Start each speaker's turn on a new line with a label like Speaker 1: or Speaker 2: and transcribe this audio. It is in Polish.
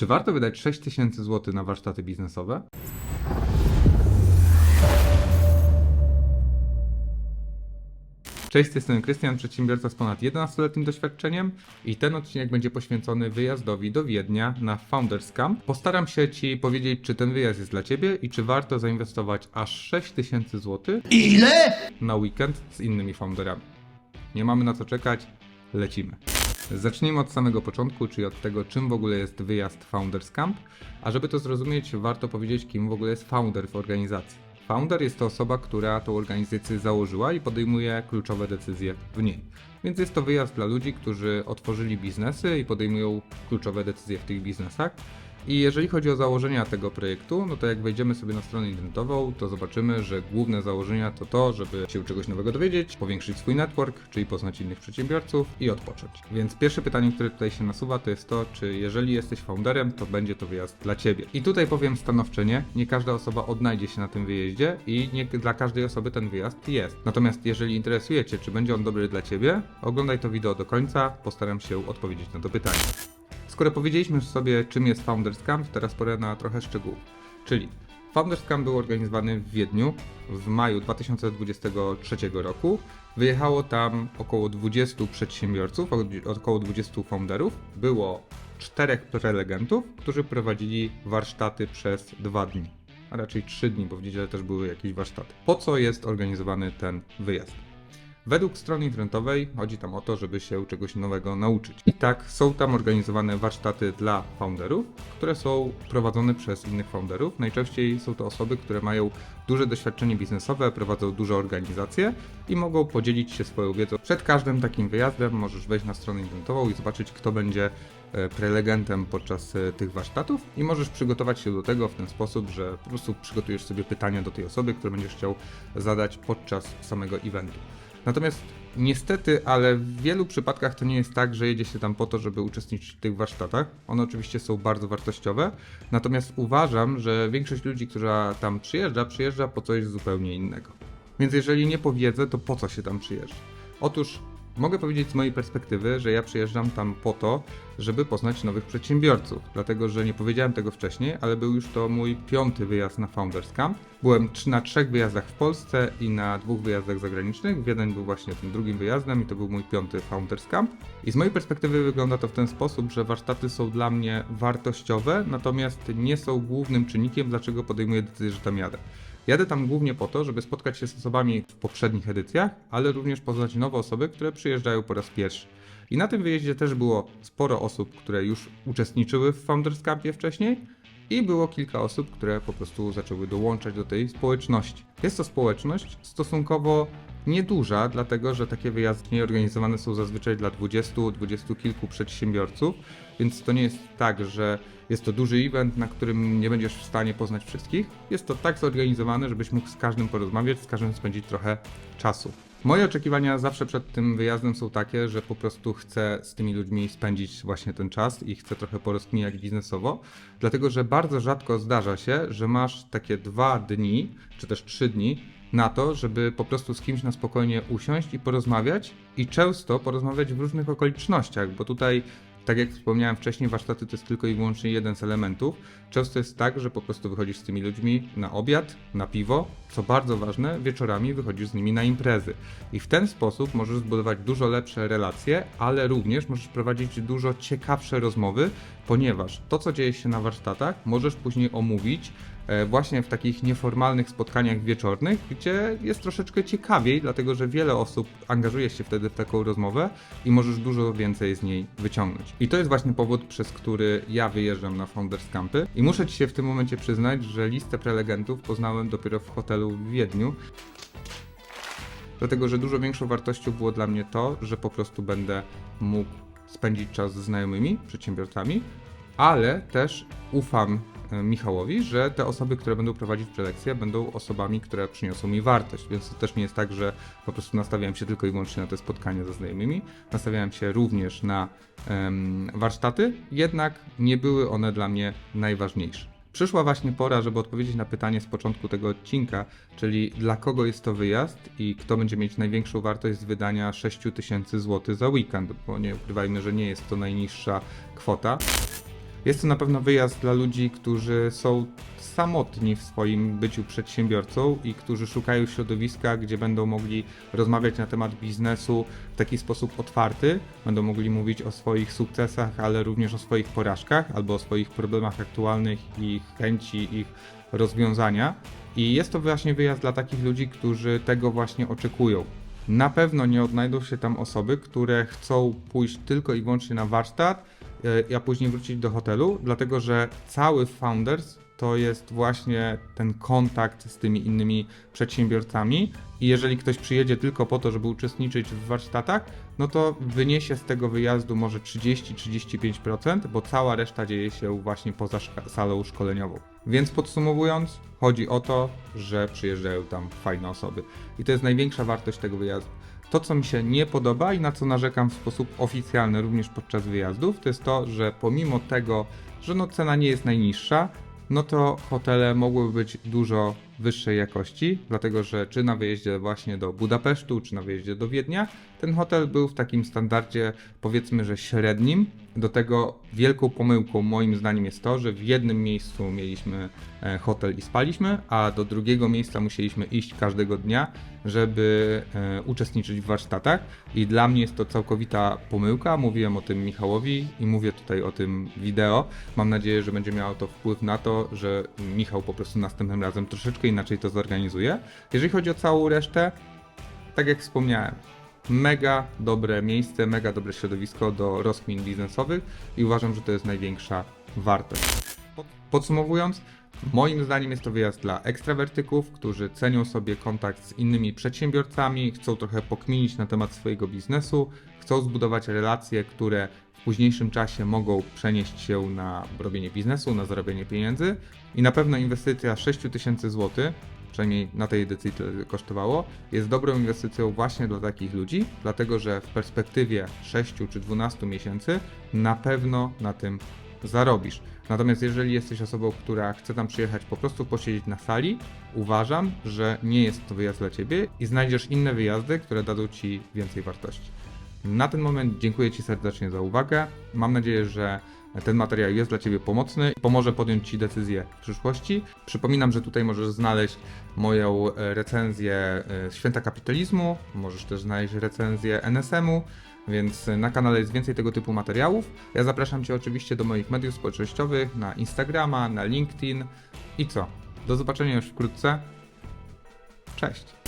Speaker 1: Czy warto wydać 6000 zł na warsztaty biznesowe? Cześć, strony Krystian, przedsiębiorca z ponad 11-letnim doświadczeniem i ten odcinek będzie poświęcony wyjazdowi do Wiednia na Founders Camp. Postaram się Ci powiedzieć, czy ten wyjazd jest dla Ciebie i czy warto zainwestować aż 6000 zł
Speaker 2: Ile?
Speaker 1: na weekend z innymi founderami. Nie mamy na co czekać, lecimy. Zacznijmy od samego początku, czyli od tego, czym w ogóle jest wyjazd Founders Camp. A żeby to zrozumieć, warto powiedzieć, kim w ogóle jest founder w organizacji. Founder jest to osoba, która tą organizację założyła i podejmuje kluczowe decyzje w niej. Więc jest to wyjazd dla ludzi, którzy otworzyli biznesy i podejmują kluczowe decyzje w tych biznesach. I jeżeli chodzi o założenia tego projektu, no to jak wejdziemy sobie na stronę internetową, to zobaczymy, że główne założenia to to, żeby się czegoś nowego dowiedzieć, powiększyć swój network, czyli poznać innych przedsiębiorców i odpocząć. Więc pierwsze pytanie, które tutaj się nasuwa, to jest to, czy jeżeli jesteś founderem, to będzie to wyjazd dla Ciebie. I tutaj powiem stanowcze nie, nie każda osoba odnajdzie się na tym wyjeździe i nie dla każdej osoby ten wyjazd jest. Natomiast jeżeli interesuje Cię, czy będzie on dobry dla Ciebie, oglądaj to wideo do końca, postaram się odpowiedzieć na to pytanie. Skoro powiedzieliśmy sobie, czym jest Founders Camp, teraz pora na trochę szczegółów. Czyli Founders Camp był organizowany w Wiedniu w maju 2023 roku. Wyjechało tam około 20 przedsiębiorców, około 20 founderów. Było czterech prelegentów, którzy prowadzili warsztaty przez dwa dni, a raczej trzy dni, bo w niedzielę też były jakieś warsztaty. Po co jest organizowany ten wyjazd? Według strony internetowej chodzi tam o to, żeby się czegoś nowego nauczyć. I tak są tam organizowane warsztaty dla founderów, które są prowadzone przez innych founderów. Najczęściej są to osoby, które mają duże doświadczenie biznesowe, prowadzą duże organizacje i mogą podzielić się swoją wiedzą. Przed każdym takim wyjazdem możesz wejść na stronę internetową i zobaczyć, kto będzie e, prelegentem podczas e, tych warsztatów i możesz przygotować się do tego w ten sposób, że po prostu przygotujesz sobie pytania do tej osoby, które będziesz chciał zadać podczas samego eventu. Natomiast niestety, ale w wielu przypadkach to nie jest tak, że jedzie się tam po to, żeby uczestniczyć w tych warsztatach. One oczywiście są bardzo wartościowe, natomiast uważam, że większość ludzi, która tam przyjeżdża, przyjeżdża po coś zupełnie innego. Więc jeżeli nie po wiedzę, to po co się tam przyjeżdża? Otóż mogę powiedzieć z mojej perspektywy, że ja przyjeżdżam tam po to, żeby poznać nowych przedsiębiorców. Dlatego, że nie powiedziałem tego wcześniej, ale był już to mój piąty wyjazd na Founders Camp. Byłem na trzech wyjazdach w Polsce i na dwóch wyjazdach zagranicznych. Jeden był właśnie tym drugim wyjazdem i to był mój piąty Founders Camp. I z mojej perspektywy wygląda to w ten sposób, że warsztaty są dla mnie wartościowe, natomiast nie są głównym czynnikiem, dlaczego podejmuję decyzję, że tam jadę. Jadę tam głównie po to, żeby spotkać się z osobami w poprzednich edycjach, ale również poznać nowe osoby, które przyjeżdżają po raz pierwszy. I na tym wyjeździe też było sporo osób, które już uczestniczyły w Founders Campie wcześniej i było kilka osób, które po prostu zaczęły dołączać do tej społeczności. Jest to społeczność stosunkowo nieduża, dlatego że takie wyjazdy organizowane są zazwyczaj dla 20, 20 kilku przedsiębiorców, więc to nie jest tak, że jest to duży event, na którym nie będziesz w stanie poznać wszystkich. Jest to tak zorganizowane, żebyś mógł z każdym porozmawiać, z każdym spędzić trochę czasu. Moje oczekiwania zawsze przed tym wyjazdem są takie, że po prostu chcę z tymi ludźmi spędzić właśnie ten czas i chcę trochę porozkminiać biznesowo, dlatego że bardzo rzadko zdarza się, że masz takie dwa dni, czy też trzy dni na to, żeby po prostu z kimś na spokojnie usiąść i porozmawiać i często porozmawiać w różnych okolicznościach, bo tutaj tak jak wspomniałem wcześniej, warsztaty to jest tylko i wyłącznie jeden z elementów. Często jest tak, że po prostu wychodzisz z tymi ludźmi na obiad, na piwo, co bardzo ważne, wieczorami wychodzisz z nimi na imprezy. I w ten sposób możesz zbudować dużo lepsze relacje, ale również możesz prowadzić dużo ciekawsze rozmowy, ponieważ to, co dzieje się na warsztatach, możesz później omówić właśnie w takich nieformalnych spotkaniach wieczornych, gdzie jest troszeczkę ciekawiej, dlatego że wiele osób angażuje się wtedy w taką rozmowę i możesz dużo więcej z niej wyciągnąć. I to jest właśnie powód, przez który ja wyjeżdżam na Founders Campy i muszę Ci się w tym momencie przyznać, że listę prelegentów poznałem dopiero w hotelu w Wiedniu, dlatego że dużo większą wartością było dla mnie to, że po prostu będę mógł spędzić czas ze znajomymi, przedsiębiorcami, ale też ufam e, Michałowi, że te osoby, które będą prowadzić prelekcje, będą osobami, które przyniosą mi wartość. Więc to też nie jest tak, że po prostu nastawiałem się tylko i wyłącznie na te spotkania ze znajomymi. Nastawiałem się również na em, warsztaty, jednak nie były one dla mnie najważniejsze. Przyszła właśnie pora, żeby odpowiedzieć na pytanie z początku tego odcinka, czyli dla kogo jest to wyjazd i kto będzie mieć największą wartość z wydania 6000 zł za weekend, bo nie ukrywajmy, że nie jest to najniższa kwota. Jest to na pewno wyjazd dla ludzi, którzy są samotni w swoim byciu przedsiębiorcą i którzy szukają środowiska, gdzie będą mogli rozmawiać na temat biznesu w taki sposób otwarty, będą mogli mówić o swoich sukcesach, ale również o swoich porażkach albo o swoich problemach aktualnych i chęci ich rozwiązania. I jest to właśnie wyjazd dla takich ludzi, którzy tego właśnie oczekują. Na pewno nie odnajdą się tam osoby, które chcą pójść tylko i wyłącznie na warsztat, e, a później wrócić do hotelu, dlatego że cały Founders to jest właśnie ten kontakt z tymi innymi przedsiębiorcami. I jeżeli ktoś przyjedzie tylko po to, żeby uczestniczyć w warsztatach, no to wyniesie z tego wyjazdu może 30-35%, bo cała reszta dzieje się właśnie poza salą szkoleniową. Więc podsumowując, chodzi o to, że przyjeżdżają tam fajne osoby. I to jest największa wartość tego wyjazdu. To, co mi się nie podoba i na co narzekam w sposób oficjalny również podczas wyjazdów, to jest to, że pomimo tego, że no cena nie jest najniższa, no to hotele mogłyby być dużo wyższej jakości, dlatego że czy na wyjeździe właśnie do Budapesztu, czy na wyjeździe do Wiednia, ten hotel był w takim standardzie powiedzmy, że średnim. Do tego wielką pomyłką moim zdaniem jest to, że w jednym miejscu mieliśmy e, hotel i spaliśmy, a do drugiego miejsca musieliśmy iść każdego dnia, żeby e, uczestniczyć w warsztatach. I dla mnie jest to całkowita pomyłka. Mówiłem o tym Michałowi i mówię tutaj o tym wideo. Mam nadzieję, że będzie miało to wpływ na to, że Michał po prostu następnym razem troszeczkę inaczej to zorganizuje. Jeżeli chodzi o całą resztę, tak jak wspomniałem, mega dobre miejsce, mega dobre środowisko do rozkmin biznesowych i uważam, że to jest największa wartość. Pod- Podsumowując, moim zdaniem jest to wyjazd dla ekstrawertyków, którzy cenią sobie kontakt z innymi przedsiębiorcami, chcą trochę pokminić na temat swojego biznesu, chcą zbudować relacje, które w późniejszym czasie mogą przenieść się na robienie biznesu, na zarabianie pieniędzy i na pewno inwestycja 6000 zł przynajmniej na tej edycji tyle kosztowało, jest dobrą inwestycją właśnie dla takich ludzi, dlatego że w perspektywie 6 czy 12 miesięcy na pewno na tym zarobisz. Natomiast jeżeli jesteś osobą, która chce tam przyjechać po prostu posiedzieć na sali, uważam, że nie jest to wyjazd dla Ciebie i znajdziesz inne wyjazdy, które dadzą Ci więcej wartości. Na ten moment dziękuję Ci serdecznie za uwagę. Mam nadzieję, że ten materiał jest dla Ciebie pomocny i pomoże podjąć Ci decyzję w przyszłości. Przypominam, że tutaj możesz znaleźć moją e, recenzję e, Święta Kapitalizmu, możesz też znaleźć recenzję NSM-u, więc na kanale jest więcej tego typu materiałów. Ja zapraszam Cię oczywiście do moich mediów społecznościowych, na Instagrama, na LinkedIn i co? Do zobaczenia już wkrótce. Cześć!